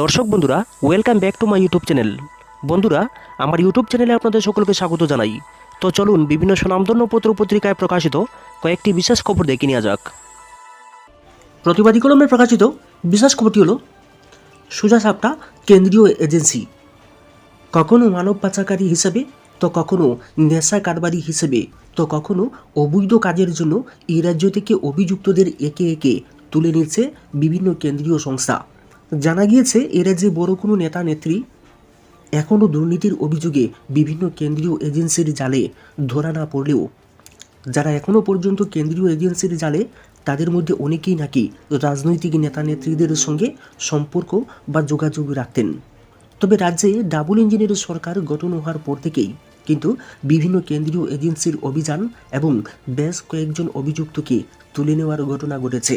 দর্শক বন্ধুরা welcome back to my YouTube channel বন্ধুরা, আমার ইউটিউব চ্যানেলে আপনাদের সকলকে স্বাগত জানাই। তো চলুন বিভিন্ন সুনামধন্য পত্র পত্রিকায় প্রকাশিত কয়েকটি বিশেষ খবর দেখে নেওয়া যাক। প্রতিবাদী কলমে প্রকাশিত বিশেষ খবরটি হলো, সোজা সাপটা কেন্দ্রীয় এজেন্সি। কখনো মানব পাচারকারী হিসেবে, তো কখনো নেশা কারবারি হিসেবে, তো কখনো অবৈধ কাজের জন্য এই রাজ্য থেকে অভিযুক্তদের একে একে তুলে নিচ্ছে বিভিন্ন কেন্দ্রীয় সংস্থা। জানা গিয়েছে, এ রাজ্যে বড় কোনো নেতা, নেত্রী এখনও দুর্নীতির অভিযোগে বিভিন্ন কেন্দ্রীয় এজেন্সির জালে ধরা না পড়লেও, যারা এখনও পর্যন্ত কেন্দ্রীয় এজেন্সির জালে, তাদের মধ্যে অনেকেই নাকি রাজনৈতিক নেতা, নেত্রীদের সঙ্গে সম্পর্ক বা যোগাযোগ রাখতেন। তবে রাজ্যে ডাবল ইঞ্জিনের সরকার গঠন হওয়ার পর থেকেই কিন্তু বিভিন্ন কেন্দ্রীয় এজেন্সির অভিযান এবং বেশ কয়েকজন অভিযুক্তকে তুলে নেওয়ার ঘটনা ঘটেছে।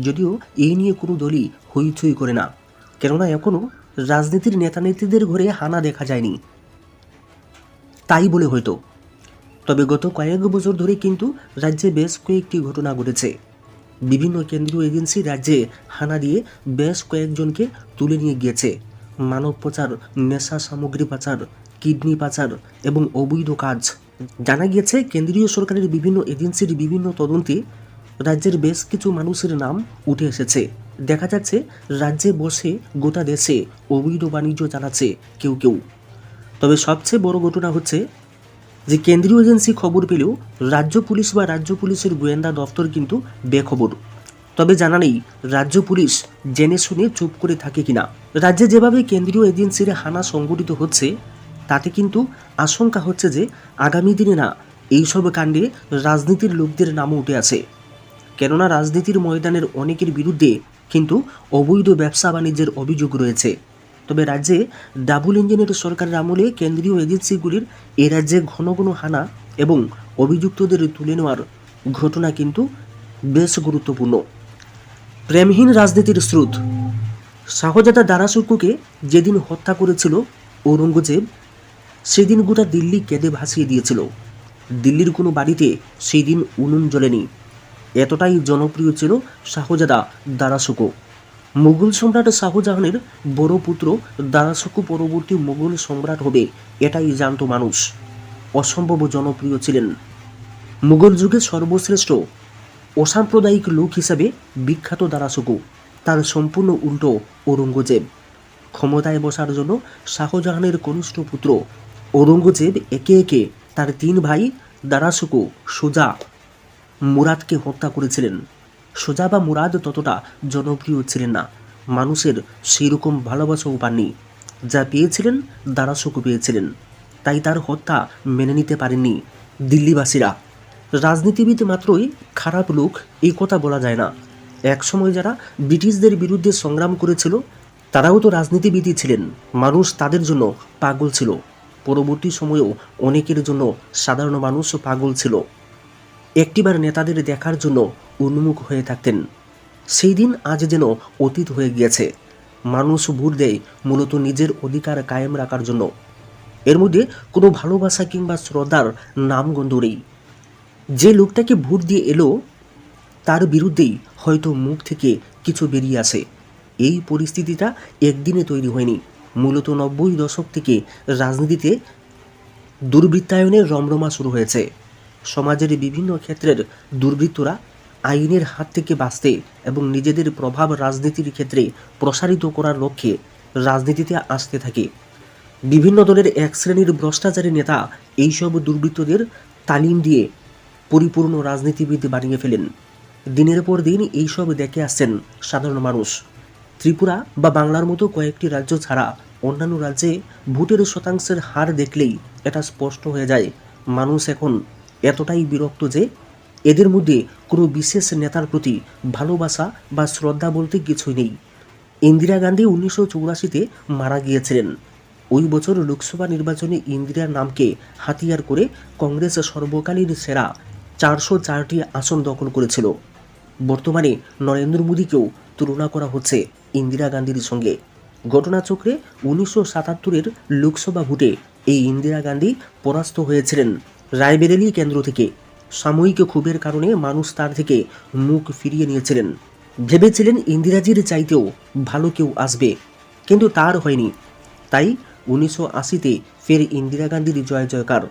যদিও এই নিয়ে কোনো দলই হইচই করে না। কেননা এখনও রাজনীতির নেতানেত্রীদের ঘরে হানা দেখা যায়নি। তাই বলে হয়তো। তবে গত কয়েক বছর ধরে কিন্তু রাজ্যে বেশ কয়েকটি ঘটনা ঘটেছে। বিভিন্ন কেন্দ্রীয় এজেন্সি রাজ্যে হানা দিয়ে বেশ কয়েকজনকে তুলে নিয়ে গিয়েছে। মানব পাচার, নেশা সামগ্রী পাচার, কিডনি পাচার এবং অবৈধ কাজ। জানা গিয়েছে, কেন্দ্রীয় সরকারের বিভিন্ন এজেন্সির বিভিন্ন তদন্তে রাজ্যের বেশ কিছু মানুষের নাম উঠে এসেছে। দেখা যাচ্ছে, রাজ্যে বসে গোটা দেশে অবৈধ বাণিজ্য চালাচ্ছে কেউ কেউ। তবে সবচেয়ে বড় ঘটনা হচ্ছে যে, কেন্দ্রীয় এজেন্সি খবর পেলেও রাজ্য পুলিশ বা রাজ্য পুলিশের গোয়েন্দা দপ্তর কিন্তু বেখবর। তবে জানা নেই, রাজ্য পুলিশ জেনে শুনে চুপ করে থাকে কিনা। রাজ্যে যেভাবে কেন্দ্রীয় এজেন্সির হানা সংগঠিত হচ্ছে, তাতে কিন্তু আশঙ্কা হচ্ছে যে, আগামী দিনে না, এইসব কাণ্ডে রাজনীতির লোকদের নামও উঠে আছে কেননা রাজনীতির ময়দানের অনেকের বিরুদ্ধে কিন্তু অবৈধ ব্যবসা বাণিজ্যের অভিযোগ রয়েছে। তবে রাজ্যে ডাবল ইঞ্জিনের সরকারের আমলে কেন্দ্রীয় এজেন্সিগুলির এ রাজ্যে ঘন ঘন হানা এবং অভিযুক্তদের তুলে নেওয়ার ঘটনা কিন্তু বেশ গুরুত্বপূর্ণ। প্রেমহীন রাজনীতির স্রোত। শাহজাদা দারাসুকুকে যেদিন হত্যা করেছিল ঔরঙ্গজেব, সেদিন গোটা দিল্লি কেঁদে ভাসিয়ে দিয়েছিল। দিল্লির কোনো বাড়িতে সেই দিন উনুন জ্বলেনি। এতটাই জনপ্রিয় ছিল শাহজাদা দারাসুকো মুঘল সম্রাট শাহজাহানের বড় পুত্র দারাসুকু পরবর্তী মুঘল সম্রাট হবে, এটাই জানত মানুষ। অসম্ভব জনপ্রিয় ছিলেন। মুঘল যুগে সর্বশ্রেষ্ঠ অসাম্প্রদায়িক লোক হিসাবে বিখ্যাত দারাসুকু তার সম্পূর্ণ উল্টো ঔরঙ্গজেব। ক্ষমতায় বসার জন্য শাহজাহানের কনিষ্ঠ পুত্র ঔরঙ্গজেব একে একে তার তিন ভাই দারাসুকু সুজা মুরাদকে হত্যা করেছিলেন। সোজা বা মুরাদ ততটা জনপ্রিয় ছিলেন না। মানুষের সেই রকম ভালোবাসাও পাননি। যা পেয়েছিলেন দারাসুকু পেয়েছিলেন। তাই তার হত্যা মেনে নিতে পারেননি দিল্লিবাসীরা। রাজনীতিবিদ মাত্রই খারাপ লোক এই কথা বলা যায় না। একসময় যারা ব্রিটিশদের বিরুদ্ধে সংগ্রাম করেছিল, তারাও তো রাজনীতিবিদই ছিলেন। মানুষ তাদের জন্য পাগল ছিল। পরবর্তী সময়েও অনেকের জন্য সাধারণ মানুষও পাগল ছিল। একটিবার নেতাদের দেখার জন্য উন্মুখ হয়ে থাকতেন। সেই দিন আজ যেন অতীত হয়ে গিয়েছে। মানুষ ভোট দেয় মূলত নিজের অধিকার কায়েম রাখার জন্য। এর মধ্যে কোনো ভালোবাসা কিংবা শ্রদ্ধার নামগন্ধ নেই। যে লোকটাকে ভোট দিয়ে এলো, তার বিরুদ্ধেই হয়তো মুখ থেকে কিছু বেরিয়ে আসে। এই পরিস্থিতিটা একদিনে তৈরি হয়নি। মূলত নব্বই দশক থেকে রাজনীতিতে দুর্বৃত্তায়নের রমরমা শুরু হয়েছে। সমাজের বিভিন্ন ক্ষেত্রের দুর্বৃত্তরা আইনের হাত থেকে বাঁচতে এবং নিজেদের প্রভাব রাজনীতির ক্ষেত্রে প্রসারিত করার লক্ষ্যে রাজনীতিতে আসতে থাকে। বিভিন্ন দলের এক শ্রেণির ভ্রষ্টাচারী নেতা এইসব দুর্বৃত্তদের তালিম দিয়ে পরিপূর্ণ রাজনীতিবিদ বানিয়ে ফেলেন। দিনের পর দিন এইসব দেখে আসছেন সাধারণ মানুষ। ত্রিপুরা বা বাংলার মতো কয়েকটি রাজ্য ছাড়া অন্যান্য রাজ্যে ভোটের শতাংশের হার দেখলেই এটা স্পষ্ট হয়ে যায়। মানুষ এখন এতটাই বিরক্ত যে এদের মধ্যে কোনো বিশেষ নেতার প্রতি ভালোবাসা বা শ্রদ্ধা বলতে কিছুই নেই। ইন্দিরা গান্ধী উনিশশো চৌরাশিতে মারা গিয়েছিলেন। ওই বছর লোকসভা নির্বাচনে ইন্দিরার নামকে হাতিয়ার করে কংগ্রেস সর্বকালীন সেরা চারশো চারটি আসন দখল করেছিল। বর্তমানে নরেন্দ্র মোদীকেও তুলনা করা হচ্ছে ইন্দিরা গান্ধীর সঙ্গে। ঘটনাচক্রে উনিশশো সাতাত্তরের লোকসভা ভোটে এই ইন্দিরা গান্ধী পরাস্ত হয়েছিলেন। রায়বেরেলি কেন্দ্র থেকে সাময়িক ক্ষোভের কারণে মানুষ তার থেকে মুখ ফিরিয়ে নিয়েছিলেন। ভেবেছিলেন ইন্দিরাজির চাইতেও ভালো কেউ আসবে, কিন্তু তার হয়নি। তাই উনিশশো আশিতে ফের ইন্দিরা গান্ধীর জয় জয়কার।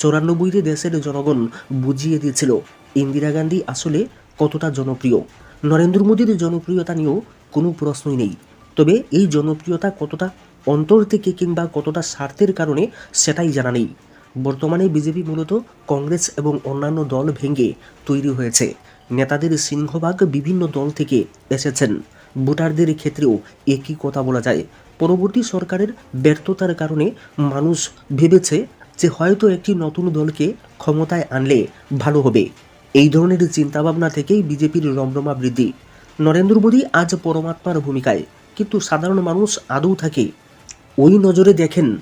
চৌরানব্বইতে দেশের জনগণ বুঝিয়ে দিয়েছিল, ইন্দিরা গান্ধী আসলে কতটা জনপ্রিয়। নরেন্দ্র মোদীর জনপ্রিয়তা নিয়েও কোনো প্রশ্নই নেই। তবে এই জনপ্রিয়তা কতটা অন্তর থেকে কিংবা কতটা স্বার্থের কারণে সেটাই জানা নেই। বর্তমানে বিজেপি মূলত কংগ্রেস এবং অন্যান্য দল ভেঙে তৈরি হয়েছে। নেতাদের সিংহভাগ বিভিন্ন দল থেকে এসেছেন। ভোটারদের ক্ষেত্রেও একই কথা বলা যায়। পরবর্তী সরকারের ব্যর্থতার কারণে মানুষ ভেবেছে যে হয়তো একটি নতুন দলকে ক্ষমতায় আনলে ভালো হবে। এই ধরনের চিন্তাভাবনা থেকেই বিজেপির রমরমা বৃদ্ধি। নরেন্দ্র মোদী আজ পরমাত্মার ভূমিকায়, কিন্তু সাধারণ মানুষ আদৌ থাকে। ওই নজরে দেখেন,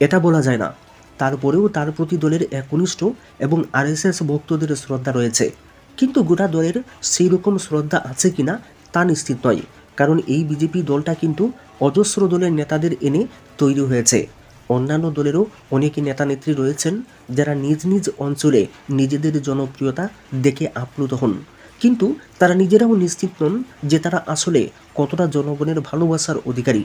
এটা বলা যায় না। তারপরেও তার প্রতি দলের একনিষ্ঠ এবং আরএসএস ভক্তদের শ্রদ্ধা রয়েছে। কিন্তু গোটা দলের সেই রকম শ্রদ্ধা আছে কিনা তা নিশ্চিত নয়, কারণ এই বিজেপি দলটা কিন্তু অজস্র দলের নেতাদের এনে তৈরি হয়েছে। অন্যান্য দলেরও অনেক নেতা নেত্রী রয়েছেন যারা নিজ নিজ অঞ্চলে নিজেদের জনপ্রিয়তা দেখে আপ্লুত হন। কিন্তু তারা নিজেরাও নিশ্চিত নন যে তারা আসলে কতটা জনগণের ভালোবাসার অধিকারী।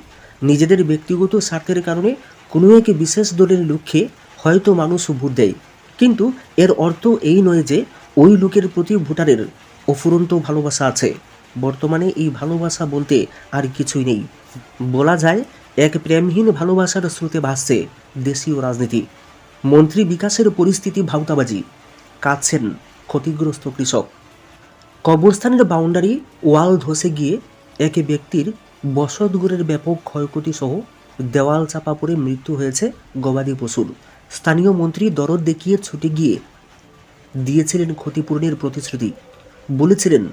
নিজেদের ব্যক্তিগত স্বার্থের কারণে কোনো এক বিশেষ দলের লক্ষ্যে হয়তো মানুষ ভোট দেয়। কিন্তু এর অর্থ এই নয় যে ওই লোকের প্রতি ভোটারের অফুরন্ত ভালোবাসা আছে। বর্তমানে এই ভালোবাসা বলতে আর কিছুই নেই। বলা যায়, এক প্রেমহীন ভালোবাসার স্রোতে ভাসছে দেশীয় রাজনীতি। মন্ত্রী বিকাশের পরিস্থিতি ভাউতাবাজি কাঁদছেন ক্ষতিগ্রস্ত কৃষক। কবরস্থানের বাউন্ডারি ওয়াল ধসে গিয়ে এক ব্যক্তির বসতঘরের ব্যাপক ক্ষয়ক্ষতি সহ দেওয়াল চাপা পড়ে মৃত্যু হয়েছে গবাদি পশুর। স্থানীয় মন্ত্রী দরদ দেখিয়ে ছুটে গিয়ে দিয়েছিলেন ক্ষতিপূরণের প্রতিশ্রুতি। বলেছিলেন,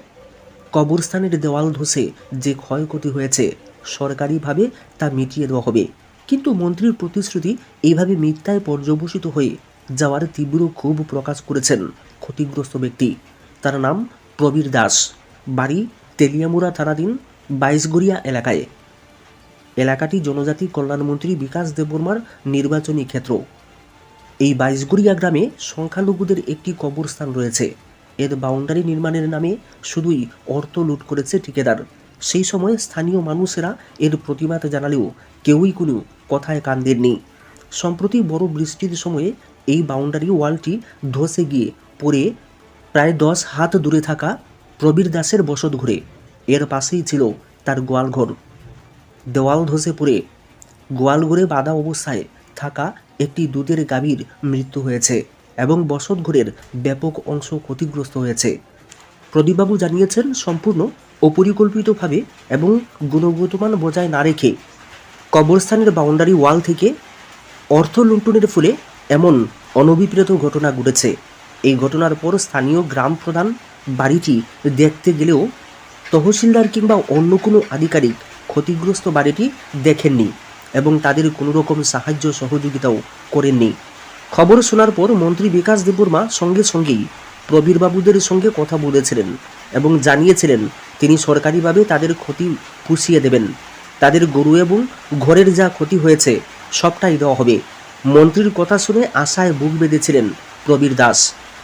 কবরস্থানের দেওয়াল ধসে যে ক্ষয়ক্ষতি হয়েছে, সরকারিভাবে তা মিটিয়ে দেওয়া হবে। কিন্তু মন্ত্রীর প্রতিশ্রুতি এইভাবে মিথ্যায় পর্যবসিত হয়ে যাওয়ার তীব্র ক্ষোভ প্রকাশ করেছেন ক্ষতিগ্রস্ত ব্যক্তি। তার নাম প্রবীর দাস। বাড়ি তেলিয়ামুড়া থানাধীন বাইশগড়িয়া এলাকায়। এলাকাটি জনজাতি কল্যাণমন্ত্রী বিকাশ দেববর্মার নির্বাচনী ক্ষেত্র। এই বাইশগুড়িয়া গ্রামে সংখ্যালঘুদের একটি কবরস্থান রয়েছে। এর বাউন্ডারি নির্মাণের নামে শুধুই অর্থ লুট করেছে ঠিকাদার। সেই সময় স্থানীয় মানুষেরা এর প্রতিবাদ জানালেও কেউই কোনো কথায় কান দেননি। সম্প্রতি বড় বৃষ্টির সময়ে এই বাউন্ডারি ওয়ালটি ধসে গিয়ে পড়ে প্রায় দশ হাত দূরে থাকা প্রবীর দাসের বসত ঘুরে এর পাশেই ছিল তার গোয়ালঘর। দেওয়াল ধসে পড়ে গোয়ালঘরে বাঁধা অবস্থায় থাকা একটি দুধের গাভীর মৃত্যু হয়েছে এবং বসতঘরের ব্যাপক অংশ ক্ষতিগ্রস্ত হয়েছে। প্রদীপবাবু জানিয়েছেন, সম্পূর্ণ অপরিকল্পিতভাবে এবং গুণগতমান বজায় না রেখে কবরস্থানের বাউন্ডারি ওয়াল থেকে অর্থ লুণ্ঠনের ফলে এমন অনভিপ্রেত ঘটনা ঘটেছে। এই ঘটনার পর স্থানীয় গ্রাম প্রধান বাড়িটি দেখতে গেলেও তহসিলদার কিংবা অন্য কোনো আধিকারিক ক্ষতিগ্রস্ত বাড়িটি দেখেননি এবং তাদের কোনো রকম সাহায্য সহযোগিতাও করেননি। খবর শোনার পর মন্ত্রী বিকাশ দেববর্মা সঙ্গে সঙ্গেই প্রবীরবাবুদের সঙ্গে কথা বলেছিলেন এবং জানিয়েছিলেন, তিনি সরকারিভাবে তাদের ক্ষতি পুষিয়ে দেবেন। তাদের গরু এবং ঘরের যা ক্ষতি হয়েছে, সবটাই দেওয়া হবে। মন্ত্রীর কথা শুনে আশায় বুক বেঁধেছিলেন প্রবীর দাস।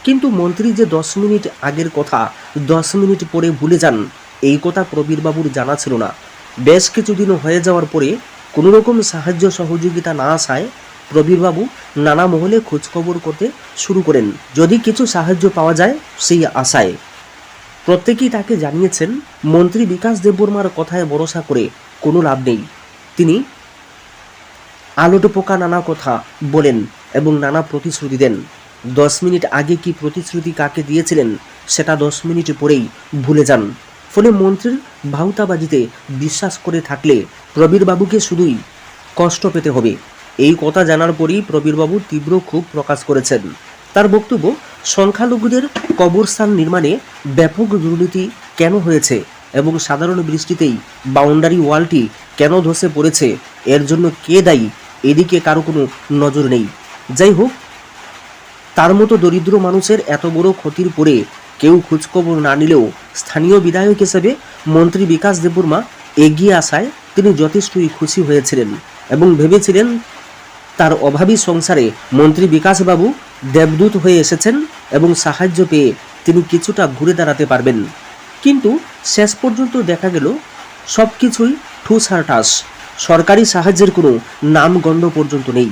কিন্তু মন্ত্রী যে দশ মিনিট আগের কথা, দশ মিনিট পরে ভুলে যান, এই কথা প্রবীরবাবুর জানা ছিল না। বেশ কিছুদিন হয়ে যাওয়ার পরে কোনো রকম সাহায্য সহযোগিতা না আসায় প্রবীরবাবু নানা মহলে খোঁজখবর করতে শুরু করেন। যদি কিছু সাহায্য পাওয়া যায়, সেই আশায়। প্রত্যেকেই তাকে জানিয়েছেন, মন্ত্রী বিকাশ দেববর্মার কথায় ভরসা করে কোনো লাভ নেই। তিনি আলোটো পোকা নানা কথা বলেন এবং নানা প্রতিশ্রুতি দেন। দশ মিনিট আগে কি প্রতিশ্রুতি কাকে দিয়েছিলেন, সেটা দশ মিনিট পরেই ভুলে যান। ফলে মন্ত্রীর ভাউতাবাজিতে বিশ্বাস করে থাকলে প্রবীরবাবুকে শুধুই কষ্ট পেতে হবে। এই কথা জানার পরেই প্রবীরবাবু তীব্র ক্ষোভ প্রকাশ করেছেন। তার বক্তব্য, সংখ্যালঘুদের কবরস্থান নির্মাণে ব্যাপক দুর্নীতি কেন হয়েছে এবং সাধারণ বৃষ্টিতেই বাউন্ডারি ওয়ালটি কেন ধসে পড়েছে, এর জন্য কে দায়ী, এদিকে কারও কোনো নজর নেই। যাই হোক, তার মতো দরিদ্র মানুষের এত বড় ক্ষতির পরে কেউ খোঁজখবর না নিলেও স্থানীয় বিধায়ক হিসেবে মন্ত্রী বিকাশ দেববর্মা এগিয়ে আসায় তিনি যথেষ্টই খুশি হয়েছিলেন এবং ভেবেছিলেন তার অভাবী সংসারে মন্ত্রী বিকাশবাবু দেবদূত হয়ে এসেছেন এবং সাহায্য পেয়ে তিনি কিছুটা ঘুরে দাঁড়াতে পারবেন। কিন্তু শেষ পর্যন্ত দেখা গেল সব কিছুই ঠুস আর সরকারি সাহায্যের কোনো নামগন্ধ পর্যন্ত নেই।